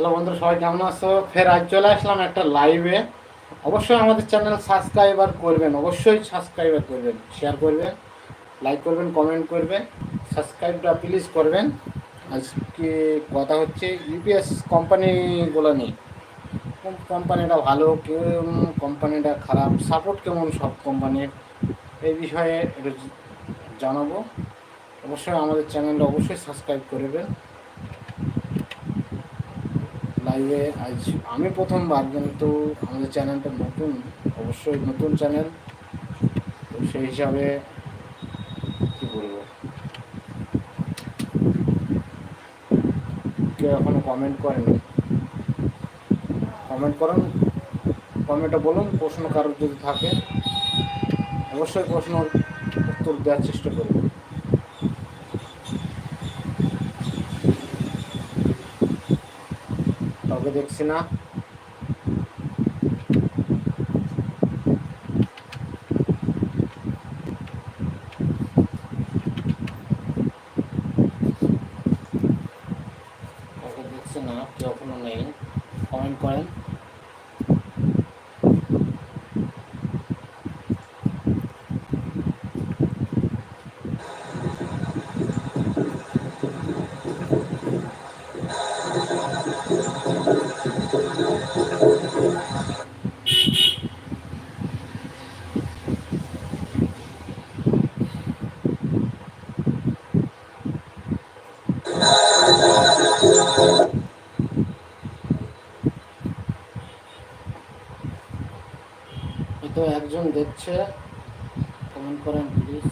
Hello বন্ধুরা, সবাই কেমন আছো? ফের আজ চলে আসলাম একটা লাইভে অবশ্যই আমাদের চ্যানেল সাবস্ক্রাইবার করবেন, অবশ্যই সাবস্ক্রাইবার করবেন শেয়ার করবেন লাইক করবেন কমেন্ট করবেন সাবস্ক্রাইবটা প্লিজ করবেন। আজকে কথা হচ্ছে ইউপিএস কোম্পানিগুলো নিয়ে। কোন কোম্পানিটা ভালো কোন কোম্পানিটা খারাপ সাপোর্ট কেমন সব কোম্পানির এই বিষয়ে একটু জানাব। অবশ্যই আমাদের চ্যানেলটা অবশ্যই সাবস্ক্রাইব করবেন লাইভে আজ আমি প্রথমবার কিন্তু আমাদের চ্যানেলটা নতুন, অবশ্যই নতুন চ্যানেল। তো সেই হিসাবে কি বলব? কেউ এখনও কমেন্ট করেনি? কমেন্ট করুন কমেন্টে বলুন, প্রশ্ন কারোর যদি থাকে, অবশ্যই প্রশ্ন উত্তর দেওয়ার চেষ্টা করব। কাউকে দেখছি না কাউকে দেখছি না কেউ এখনও নেই কমেন্ট করেন তো একজন দেখছে। কমেন্ট করেন প্লিজ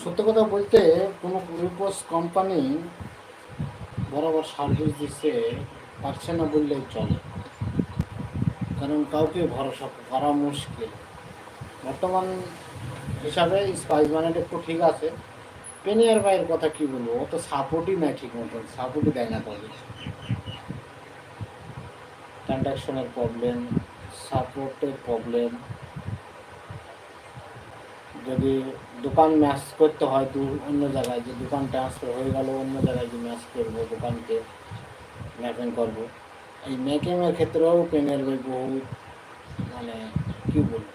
সত্য কথা বলতে, কোনো গ্লুকোজ কোম্পানি বরাবর সার্ভিস দিচ্ছে, পারছে না বললেই চলে। কারণ কাউকে ভরসা করা মুশকিল। বর্তমান হিসাবে স্পাইস বানাটা একটু ঠিক আছে। পেনিয়ার ভাইয়ের কথা কি বলব? ও তো সাপোর্টই নেয় ঠিক মতন, সাপোর্টই দেয় না তাদের। ট্রানজাকশনের প্রবলেম সাপোর্টের প্রবলেম যদি দোকান ম্যাচ করতে হয় দূর অন্য জায়গায়, যে দোকান ট্রান্সফার হয়ে গেল, অন্য জায়গায় যে ম্যাচ করব, দোকানকে ম্যাপিং করব। এই মেকিংয়ের ক্ষেত্রেও পেনের বই বহু মানে কী বলব?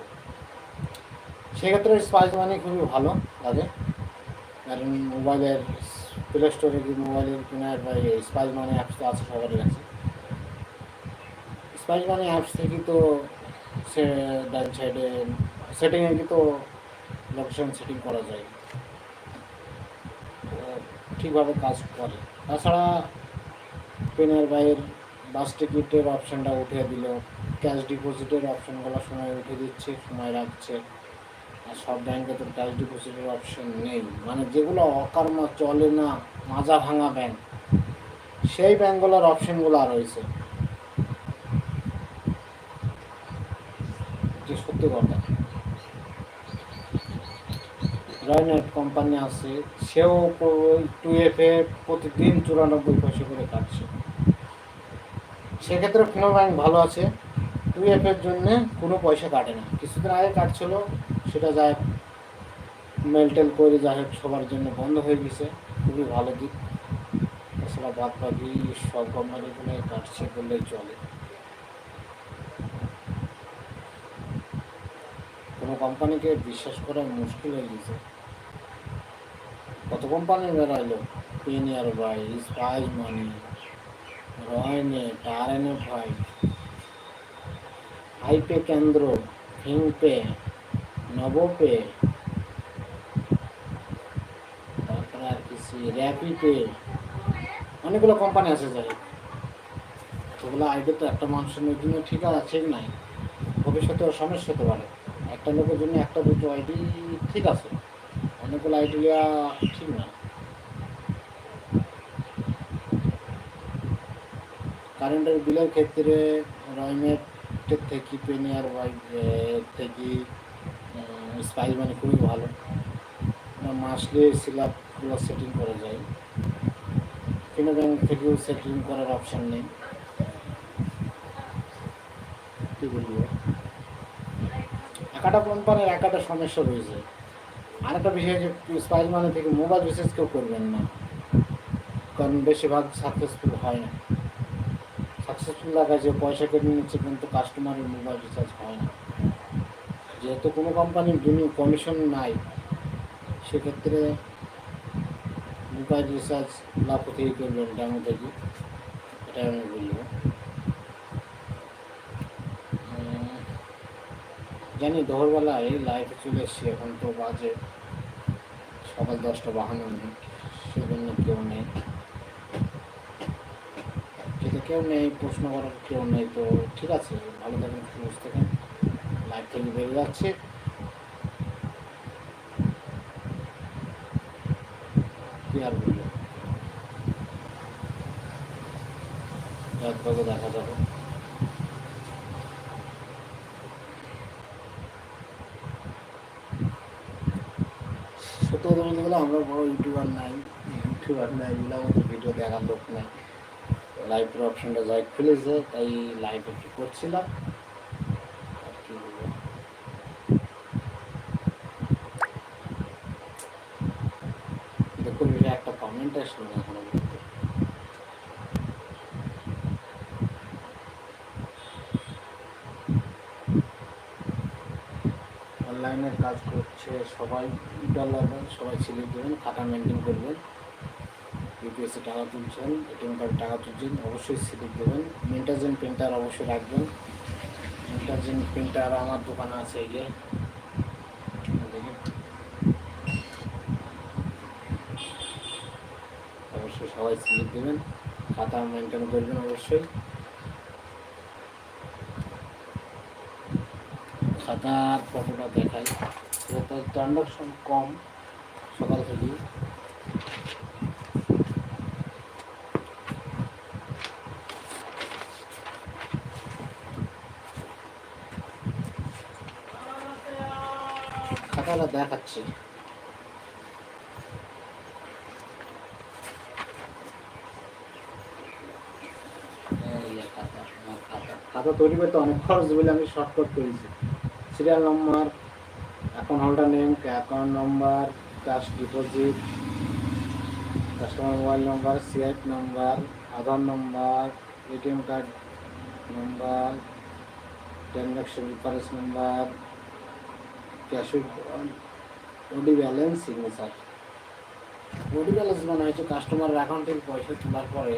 সেক্ষেত্রে স্পাইস মানি খুবই ভালো লাগে। কারণ মোবাইলের প্লে স্টোরে কি মোবাইলের কেনার বা স্পাইস মানি অ্যাপস তো আছে সবারই কাছে। স্পাইস মানি অ্যাপস থেকে তো সে ডান সাইডে সেটিংয়ে কিন্তু লোকেশন সেটিং করা যায়। ঠিকভাবে কাজ করে। তাছাড়া পেনের বাইরের বাস টিকিটের অপশানটা উঠিয়ে দিল। ক্যাশ ডিপোজিটের অপশানগুলো সময় উঠে দিচ্ছে, সময় রাখছে। আর সব ব্যাংকে তো ক্যাশ ডিপোজিটের অপশান নেই। মানে যেগুলো অকর্ম চলে না, মাজা ভাঙা ব্যাংক সেই ব্যাংকগুলোর অপশনগুলো রয়েছে যে সত্যি কথা। রয়নেট কোম্পানি আছে, সেও টু এফ এ প্রতিদিন চুরানব্বই পয়সা করে কাটছে। সেক্ষেত্রে ফিনো ব্যাংক ভালো আছে। টু এফ এর জন্য কোনো পয়সা কাটে না। কিছুদিন আগে কাটছিল, সেটা যায় মেলটেল করে যাই হোক, সবার জন্য বন্ধ হয়ে গেছে। খুবই ভালো দিক। তাছাড়া বাদ বাকি সব কোম্পানিগুলো কাটছে বললেই চলে। কোনো কোম্পানিকে বিশ্বাস করা মুশকিল হয়ে গেছে। কত company বেড়াইলো? PayNearby Spice Money N F I আইপে কেন্দ্র ফিংপে নবপে। তারপরে আর কিছু র্যাপিপে অনেকগুলো কোম্পানি আছে যাই। সেগুলো আইডি তো একটা মানুষের জন্য ঠিক আছে নাই। ভবিষ্যতে সমস্যা হতে পারে। একটা লোকের জন্য একটা দুটো আইডি ঠিক আছে। অনেকগুলো আইডিয়া ঠিক না। কারেন্টের বিলের ক্ষেত্রে রয়মেটের থেকে পেনিয়ার ওয়াইড থেকে স্পাইস মানে খুবই ভালো। মাসলি সিলাপগুলো সেটিং করা যায় ফিনো ব্যাংক থেকেও সেটিং করার অপশান নেই। কী বলব? একটা কোম্পানির এক একটা সমস্যা রয়েছে। আর একটা বিষয় যে স্পাইস মানে থেকে মোবাইল রিচার্জ কেউ করবেন না। কারণ বেশিরভাগ সাকসেসফুল হয় না। সাকসেসফুল যে পয়সা কেটে নিচ্ছে, কিন্তু কাস্টমারের মোবাইল রিচার্জ হয় না। যেহেতু কোনো কোম্পানির বিনি কমিশন নাই, সেক্ষেত্রে মোবাইল রিচার্জ লাভ থেকে করবেন ডেমো থেকে এটা আমি বলব। জানি দোহরবেলায় লাইফে চলে এসছি, এখন তো বাজে সকাল দশটা বাহান্ন সেজন্য কেউ নেই। কেউ নেই, প্রশ্ন করার কেউ নেই, তো ঠিক আছে, ভালো থাকেন, সুস্থ থাকেন। লাইফ থেকে বেরিয়ে যাচ্ছে। কি আর বলব? দেখা যাবে। সত্য কথা বলতে গেলে আমরা বড় ইউটিউবার নাই ইউটিউবার নাই এগুলো ভিডিও দেখার লোক নাই। লাইভের অপশনটা যাই খুলেছে তাই লাইভ একটু করছিলাম। দেখুন একটা কমেন্ট আসলো অনলাইনের কাজ করছে সবাই ডলার সবাই সিলেক্ট দেবেন খাতা মেনটেন করবেন। ইউপিএসসি টাকা তুলছেন, এটিএম কার্ডে টাকা তুলছেন, অবশ্যই সিলেক্ট দেবেন। মিন্টাজেন প্রিন্টার অবশ্যই রাখবেন। মিন্টাজেন প্রিন্টার আমার দোকানে আছে এই যে। অবশ্যই সবাই সিলেক্ট দেবেন। খাতা মেনটেন করবেন অবশ্যই। খাতার ফটোটা দেখাই। যেহেতু ট্রানজাকশন কম সকাল থেকেই। দেখাচ্ছি। খাতা, তৈরি করতে অনেক খরচ বলে আমি শর্টকাট করেছি। Serial number account holder name account number cash deposit customer mobile number CIF number Aadhaar number ATM card number transaction reference number cash OD balance signature OD balance মানে হচ্ছে কাস্টমারের অ্যাকাউন্ট থেকে পয়সা তোলার পরে,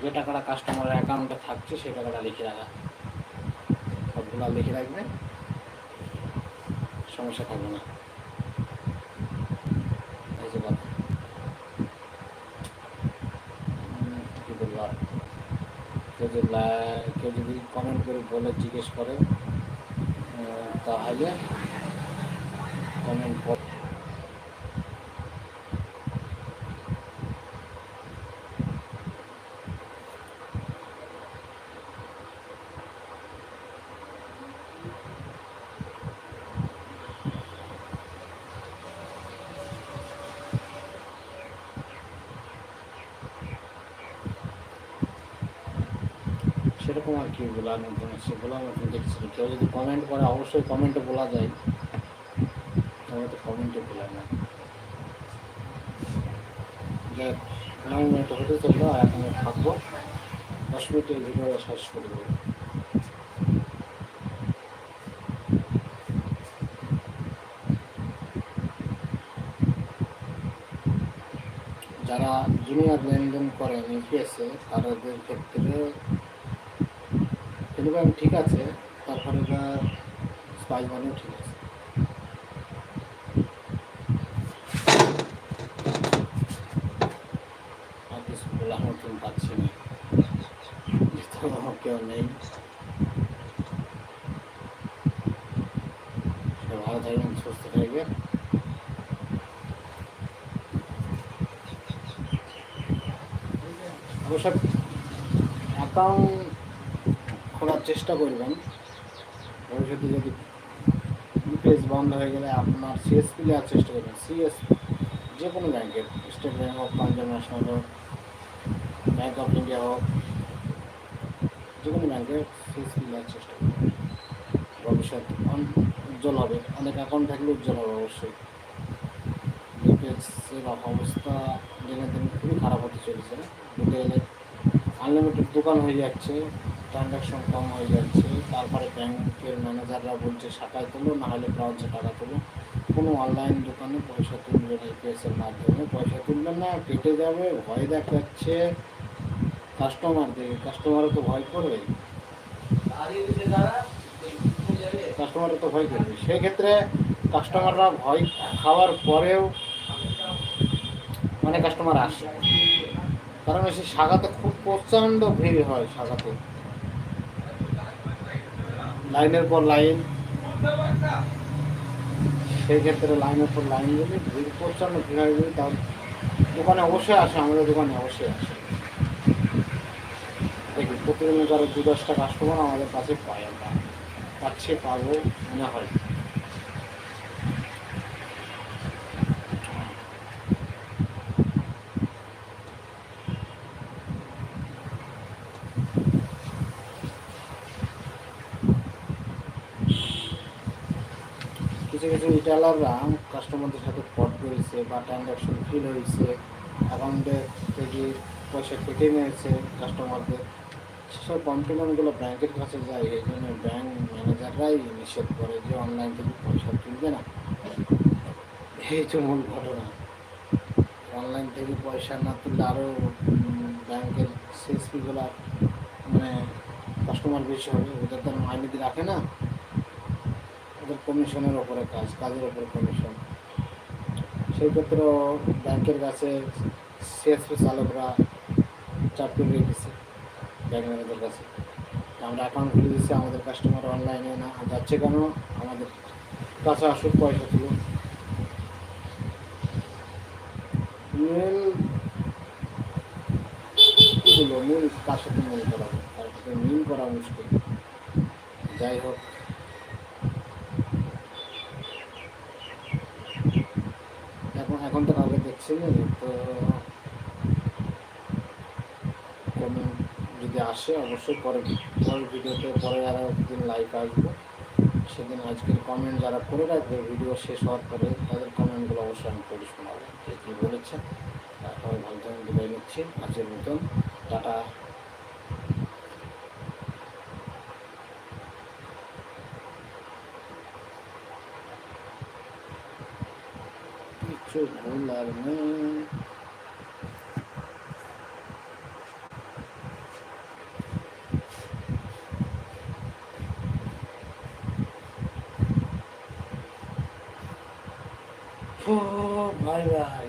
যে টাকাটা কাস্টমারের অ্যাকাউন্টে থাকছে, সেই টাকাটা লিখে রাখা। সবগুলো লিখে রাখবে। সমস্যা থাকবে না? কেউ যদি কেউ যদি কমেন্ট করে বলে, জিজ্ঞেস করে তাহলে কমেন্ট কর সেরকম আর কি বলার মতন সেগুলো মতন দেখছি কেউ যদি কমেন্ট করে, অবশ্যই কমেন্টে বলা যায়। তবে তো কমেন্টে বলা না। যাই হোক, নয় মিনিট হতে চলল আর এখন থাকব। দশ মিনিটের শেষ করে যারা জুনিয়র লেনদেন করেন ইউপিএসে তাদের ক্ষেত্রে ঠিক আছে তারপরে ঠিক আছে আর মতন পাচ্ছি না কেউ নেই। ভালো থাকবেন, সুস্থ থাকবেন। অবশ্য অ্যাকাউন্ট খোলার চেষ্টা করবেন। ভবিষ্যতে যদি ইউপিএস বন্ধ হয়ে গেলে আপনার সিএসপি নেওয়ার চেষ্টা করবেন। সিএস যে কোনো ব্যাংকের State Bank of Punjab National হোক ব্যাংক অফ ইন্ডিয়া হোক, যে কোনো ব্যাংকের সিএসপি নেওয়ার চেষ্টা করবেন ভবিষ্যৎ উজ্জ্বল হবে। অনেক অ্যাকাউন্ট থাকলে উজ্জ্বল হবে অবশ্যই। বিপিএসের অবস্থা দিনে দিন, খুবই খারাপ হতে চলেছে। রিটেলে আনলিমিটেড দোকান হয়ে যাচ্ছে ট্রানজ্যাকশন কম হয়ে যাচ্ছে, তারপরে ব্যাংকের ম্যানেজাররা বলছে শাখায় তুলো, না হলে ব্রাউচে টাকা তুলো। কোনো অনলাইন দোকানে পয়সা তুলবে না ইপিএসের মাধ্যমে। পয়সা তুলবে না, কেটে যাবে, ভয় দেখাচ্ছে। কাস্টমারদের কাস্টমারও তো ভয় করবে। কাস্টমারও তো ভয় করবে। সেক্ষেত্রে কাস্টমাররা ভয় খাওয়ার পরেও অনেক কাস্টমার আসে। কারণ সেই শাখাতে খুব প্রচণ্ড ভিড় হয় শাখাতে লাইনের পর লাইন। সেই ক্ষেত্রে লাইনের পর লাইন যদি ভিড়, প্রচণ্ড ভিড় হয়। তার দোকানে অবশ্যই আসে, আমাদের দোকানে অবশ্যই আসে। দেখি প্রতিদিন কারও দু দশটা কাস্টমার আমাদের কাছে পাই আমরা। পাচ্ছে, পাবো, মনে হয়। কিছু কিছু রিটেলাররা কাস্টমারদের সাথে ফ্রড করেছে বা ট্রানজ্যাকশন ফিল হয়েছে। অ্যাকাউন্টে থেকে পয়সা কেটে নিয়েছে কাস্টমারদের সেসব কমপ্লেনগুলো ব্যাংকের কাছে যায়, এই জন্য ব্যাংক ম্যানেজাররাই নিষেধ করে যে অনলাইন থেকে পয়সা তুলবে না। এই হচ্ছে মূল ঘটনা। অনলাইন থেকে পয়সা না তুললে আরও ব্যাংকের সিএসপিগুলো মানে কাস্টমার বেশি হবে। ওদের তো মাইনে দিয়ে রাখে না। ওদের কমিশনের ওপরে কাজ, কাজের ওপরে কমিশন সেই ক্ষেত্রে ব্যাংকের কাছে সিএসপি চালকরা চাকরি করে রেখেছে ব্যাংক ম্যানেজার কাছে। আমরা অ্যাকাউন্ট খুলে দিচ্ছি আমাদের কাস্টমার অনলাইনে না যাচ্ছে কেন? আমাদের কাছে আসুক পয়সা তুলো মেল কী বলব? মিল কার সাথে মিল করা তার সাথে মিল করা মুশকিল। যাই হোক। এখন এখন তো কাউকে দেখছি না, তো কমেন্ট যদি আসে, অবশ্যই পরে পরের ভিডিওতে, পরে যারা একদিন লাইভ আসব। সেদিন আজকের কমেন্ট যারা করে রাখবে ভিডিও শেষ হওয়ার পরে তাদের কমেন্টগুলো অবশ্যই আমি পড়ে শোনাবো। কে কী বলেছে, তারপরে ভালো থাকেন বিদায় নিচ্ছি। আজকের মতন, টাটা। কিছু ভুল আর নেই ও বাই